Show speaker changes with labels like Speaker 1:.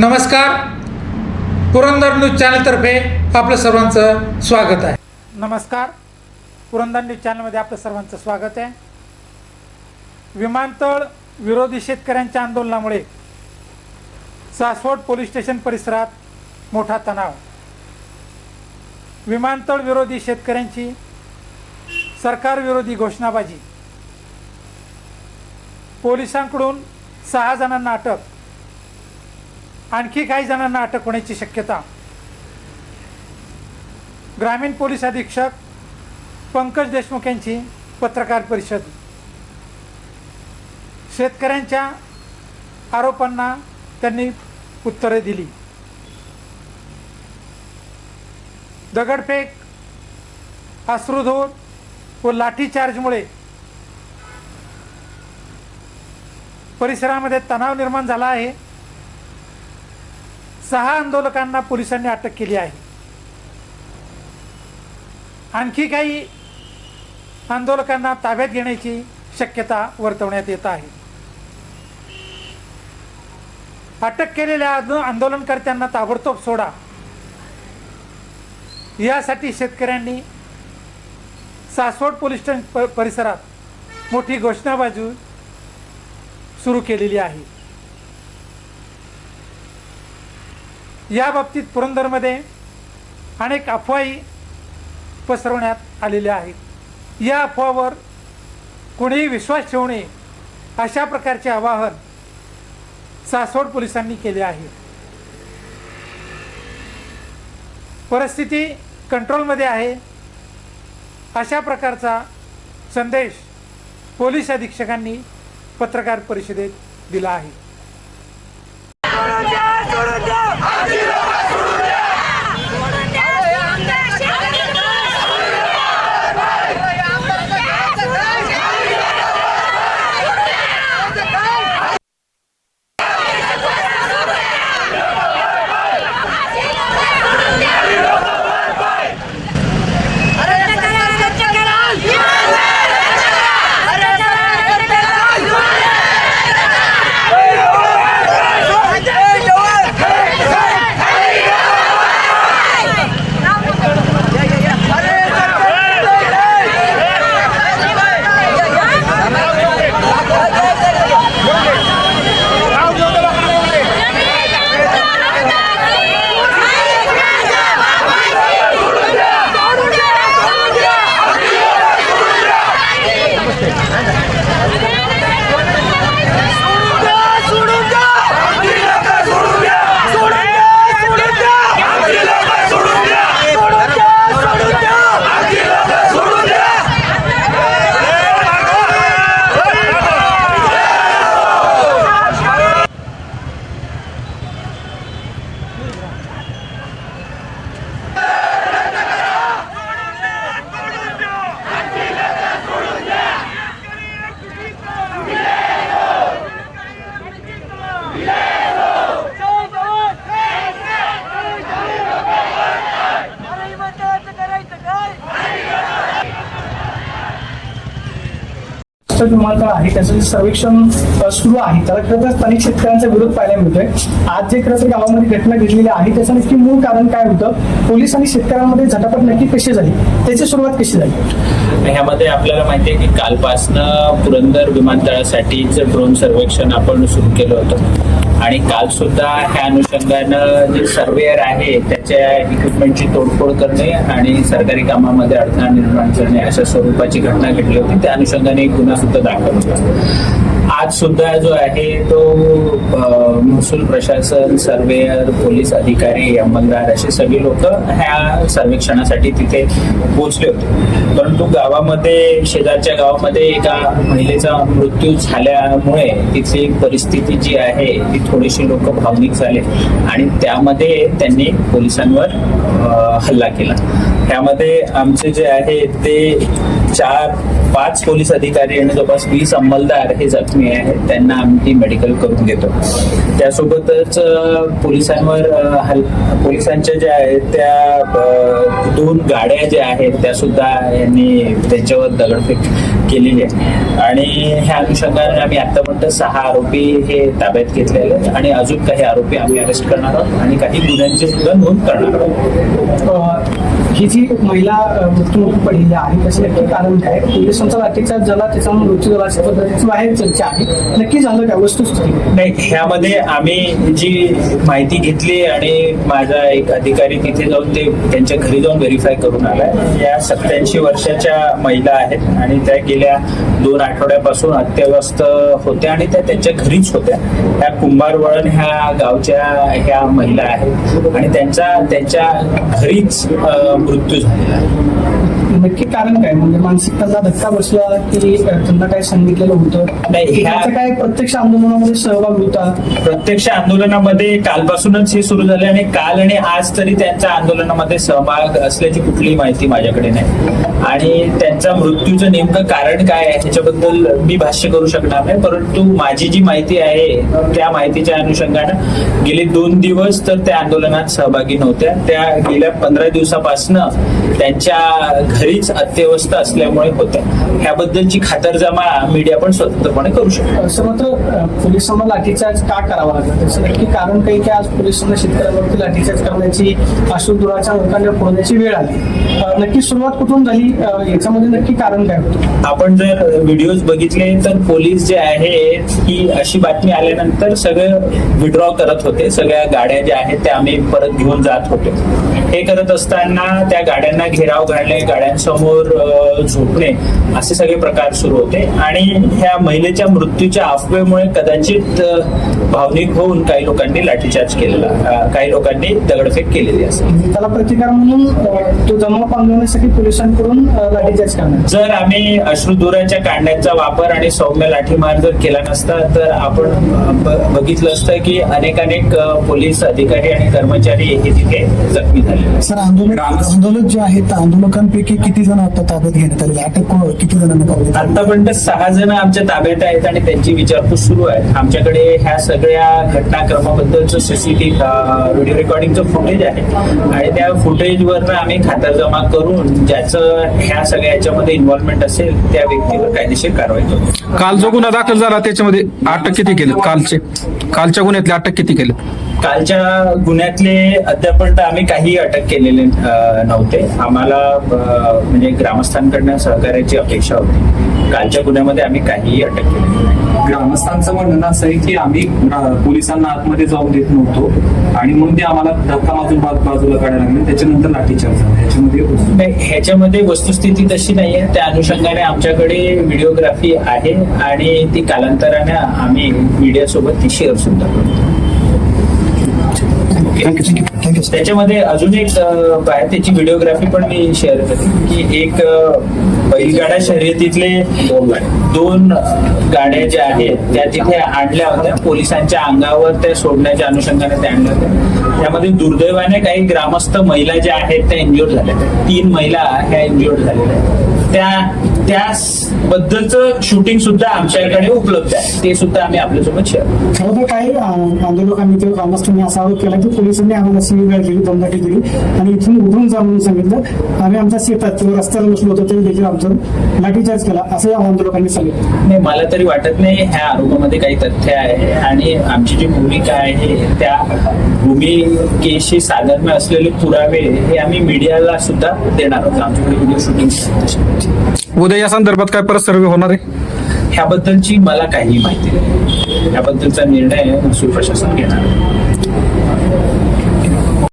Speaker 1: नमस्कार. पुरंदर न्यूज चॅनलतर्फे आपलं सर्वांचं स्वागत आहे. नमस्कार. पुरंदर न्यूज चॅनलमध्ये आपलं सर्वांचं स्वागत आहे. विमानतळ विरोधी शेतकऱ्यांच्या आंदोलनामुळे सासवड पोलीस स्टेशन परिसरात मोठा तणाव. विमानतळ विरोधी शेतकऱ्यांची सरकारविरोधी घोषणाबाजी. पोलिसांकडून सहा जणांना अटक. आणखी काही जणांना अटक होण्याची शक्यता. ग्रामीण पोलीस अधीक्षक पंकज देशमुख यांची पत्रकार परिषद. शेतकऱ्यांच्या आरोपांना त्यांनी उत्तरे दिली. दगडफेक अश्रुधोर व लाठीचार्जमुळे परिसरामध्ये तणाव निर्माण झाला आहे. सहा आंदोलकांना पोलिसांनी अटक केली आहे. आणखी काही आंदोलकांना ताब्यात घेण्याची शक्यता वर्तवण्यात येत आहे. अटक केलेल्या आंदोलनकर्त्यांना ताबडतोब सोडा. यासाठी शेतकऱ्यांनी सासवड पोलीस स्टेशन परिसरात मोठी घोषणाबाजी सुरू केलेली आहे. या बाबतीत पुरंदरमध्ये अनेक अफवाही पसरवण्यात आलेल्या आहेत. या अफवावर कोणीही विश्वास ठेवू नये अशा प्रकारचे आवाहन सासवड पोलिसांनी केले आहे. परिस्थिती कंट्रोलमध्ये आहे. अशा प्रकारचा संदेश पोलीस अधीक्षकांनी पत्रकार परिषदेत दिला आहे.
Speaker 2: Corona! ¡Atira!
Speaker 3: महाराष्ट्र विमानतळ आहे त्याचं जे सर्वेक्षण सुरू आहे त्याला खरंच तर स्थानिक शेतकऱ्यांचा विरोध पाहायला मिळतोय. आज जे खरंच गावामध्ये घटना घडलेली आहे त्याचं नक्की मूळ कारण काय होतं? पोलीस आणि शेतकऱ्यांमध्ये झटापट नक्की कशी झाली? त्याची सुरुवात कशी झाली?
Speaker 4: ह्यामध्ये आपल्याला माहिती आहे की कालपासनं पुरंदर विमानतळासाठीच ड्रोन सर्वेक्षण आपण सुरू केलं होतं. आणि काल सुद्धा ह्या अनुषंगानं जे सर्वेअर आहे त्याच्या इक्विपमेंटची तोडफोड करणे आणि सरकारी कामामध्ये अडथळा निर्माण करणे अशा स्वरूपाची घटना घडली होती. त्या अनुषंगाने एक गुन्हा सुद्धा दाखल होता. आज सुद्धा जो आहे तो महसूल प्रशासन सर्वेअर पोलीस अधिकारी अंमलदार असे सगळे लोक ह्या सर्वेक्षणासाठी तिथे पोहोचले होते. परंतु गावामध्ये शेजारच्या गावामध्ये एका महिलेचा मृत्यू झाल्यामुळे तिथली परिस्थिती जी आहे ती थोडीशी लोक भावनिक झाले आणि त्यामध्ये त्यांनी पोलिसांवर हल्ला केला. त्यामध्ये आमचे जे आहे ते चार पाच पोलीस अधिकारी आणि जवळपास वीस अंमलदार हे जखमी आहेत. त्यांना आम्ही मेडिकल करून देतो. त्यासोबतच पोलिसांवर हल पोलिसांच्या ज्या आहेत त्या दोन गाड्या ज्या आहेत त्या सुद्धा यांनी त्यांच्यावर दगडफेक केलेली आहे. आणि ह्या अनुषंगाने आम्ही आतापर्यंत सहा आरोपी हे ताब्यात घेतलेले आहेत आणि अजून काही आरोपी आम्ही अरेस्ट करणार आहोत आणि काही गुन्ह्यांची सुद्धा नोंद करणार आहोत.
Speaker 3: ही जी महिला मृत्यूमुखी पडलेली आहे त्याचं नक्की कारण काय? पोलिसांचा लाठीचार्ज झाला त्याचा मृत्यू झाला अशा पद्धतीची बाहेर चर्चा आहे. नक्की झालं काय? वस्तुस्थिती
Speaker 4: नाही. ह्यामध्ये आम्ही जी माहिती घेतली आणि माझा एक अधिकारी तिथे जाऊन ते त्यांच्या घरी जाऊन व्हेरीफाय करून आलाय. या सत्याऐंशी वर्षाच्या महिला आहेत आणि त्या गेल्या दोन आठवड्यापासून अत्यवस्थ होत्या आणि त्या त्यांच्या घरीच होत्या. ह्या कुंभारवळण ह्या गावच्या ह्या महिला आहेत आणि त्यांचा त्यांच्या घरीच मृत्यू झालेला आहे
Speaker 3: नक्की कारण काय? म्हणजे मानसिक त्यांना धक्का बसला की त्यांना काय सांगितलेलं होतं?
Speaker 4: नाही,
Speaker 3: त्याचा काय प्रत्यक्ष आंदोलनामध्ये सहभाग होता?
Speaker 4: प्रत्यक्ष आंदोलनामध्ये कालपासूनच हे सुरू झाले आणि काल आणि आज तरी त्यांच्या आंदोलनामध्ये सहभाग असल्याची कुठलीही माहिती माझ्याकडे नाही. आणि त्यांच्या मृत्यूचं नेमकं कारण काय आहे ह्याच्याबद्दल मी भाष्य करू शकणार नाही परंतु माझी जी माहिती आहे त्या माहितीच्या अनुषंगानं गेले दोन दिवस तर त्या आंदोलनात सहभागी नव्हत्या. त्या गेल्या पंधरा दिवसापासनं त्यांच्या घरीच अत्यवस्थ असल्यामुळे होत्या ह्याबद्दलची खातरजमा मीडिया पण स्वतंत्रपणे करू शकतो.
Speaker 3: असं मात्र पोलिसांना लाठीचार्ज का करावा लागला? त्याचं नक्की कारण काही की आज पोलिसांना शेतकऱ्यांवरती लाठीचार्ज करण्याची अश्रुधुराच्या लोकांना फोडण्याची वेळ आली. नक्की सुरुवात कुठून झाली? याच्यामध्ये नक्की कारण काय होतं?
Speaker 4: आपण जर व्हिडिओज बघितले तर पोलीस जे आहे की अशी बातमी आल्यानंतर सगळं विड्रॉ करत होते. सगळ्या गाड्या ज्या आहेत त्या आम्ही परत घेऊन जात होतो. हे करत असताना त्या गाड्यांना घेराव घालणे गाड्यांसमोर अ, झोपणे असे सगळे प्रकार सुरू होते. आणि ह्या महिलेच्या मृत्यूच्या अफवेमुळे कदाचित भावनिक होऊन काही लोकांनी लाठीचार्ज केलेला काही लोकांनी दगडफेक केलेली असेल.
Speaker 3: म्हणजे त्याला प्रतिकार म्हणून तो जमाव पांगवण्यासाठी पोलिसांकडून लाठीचार्ज करण्यात
Speaker 4: जर आम्ही अश्रुधुराच्या कांड्याचा वापर आणि सौम्य लाठीमार जर केला नसता तर आपण बघितलं असतं की अनेक अनेक पोलीस अधिकारी आणि कर्मचारी हे तिथे जखमी झाले
Speaker 5: सर आंदोलक आंदोलक जे आहेत त्या आंदोलकांपैकी किती जण आता ताब्यात घेण्यात आले अटक को- किती जणांना करण्यात?
Speaker 4: आतापर्यंत सहा जण आमच्या ताब्यात आहेत आणि त्यांची विचारपूस सुरू आहे. आमच्याकडे ह्या सगळ्या घटनाक्रमाबद्दलचं सीसीटीव्ही व्हिडिओ रेकॉर्डिंगचं फुटेज आहे. आणि त्या फुटेजवर आम्ही खातरजमा करून ज्याचं ह्या सगळ्या याच्यामध्ये इन्व्हॉल्वमेंट असेल त्या व्यक्तीवर कायदेशीर कारवाई करू.
Speaker 6: काल जो गुन्हा दाखल झाला त्याच्यामध्ये अटक किती केले कालचे कालच्या गुन्ह्यातले अटक किती केले
Speaker 4: कालच्या गुन्ह्यातले अद्यापर्यंत आम्ही काही अटक केलेले नव्हते. आम्हाला म्हणजे ग्रामस्थांकडनं सहकार्याची अपेक्षा होती. कालच्या गुन्ह्यामध्ये आम्ही काहीही अटक केलेली नाही.
Speaker 7: ग्रामस्थांचं म्हणणं असं आहे की आम्ही पोलिसांना आतमध्ये जाऊन देत नव्हतो आणि म्हणून ते आम्हाला धक्का माजून बाजू- बाजूला काढायला लागले. त्याच्यानंतर लाठीचार्ज झाला. याच्यामध्ये
Speaker 4: नाही, ह्याच्यामध्ये वस्तुस्थिती तशी नाहीये. त्या अनुषंगाने आमच्याकडे व्हिडिओग्राफी आहे आणि ती कालांतराने आम्ही मीडिया सोबत ती शेअर सुद्धा करू त्याच्यामध्ये अजून एक आहे त्याची व्हिडिओग्राफी पण मी शेअर केली की एक बैलगाड्या बैलगाडा शर्यतीतले दोन गाड्या ज्या आहेत त्या तिथे आणल्या होत्या. पोलिसांच्या अंगावर त्या सोडण्याच्या अनुषंगाने त्या आणल्या होत्या. त्यामध्ये दुर्दैवाने काही ग्रामस्थ महिला ज्या आहेत त्या इंज्युअर्ड झाल्या. तीन महिला ह्या इंज्युअर्ड झालेल्या आहेत. त्या त्या बद्दलचं शूटिंग सुद्धा आमच्याकडे उपलब्ध आहे. ते सुद्धा आम्ही आपल्यासोबत शेअर.
Speaker 3: खरं तर काही आंदोलकांनी किंवा ग्रामस्थांनी असा आरोप केला की पोलिसांनी आम्हाला शिवीगाळ केली दमदाटी केली आणि इथून उठून जा म्हणून सांगितलं. आम्ही आमच्या शेतात किंवा रस्त्यावर बसलो होतो तरी देखील आमचं लाठीचार्ज केला असं या आंदोलकांनी सांगितलं.
Speaker 4: नाही मला तरी वाटत नाही ह्या आरोपामध्ये काही तथ्य आहे आणि आमची जी भूमिका आहे त्या भूमिकेशी साधर्म्य असलेले पुरावे हे आम्ही मीडियाला सुद्धा देणार आहोत. आमच्याकडे व्हिडिओ शूटिंग
Speaker 6: उद्या या संदर्भात काय परत सर्वे होणार आहे?
Speaker 4: ह्याबद्दलची मला काही माहिती नाही. याबद्दलचा निर्णय महसूल प्रशासन घेणार आहे.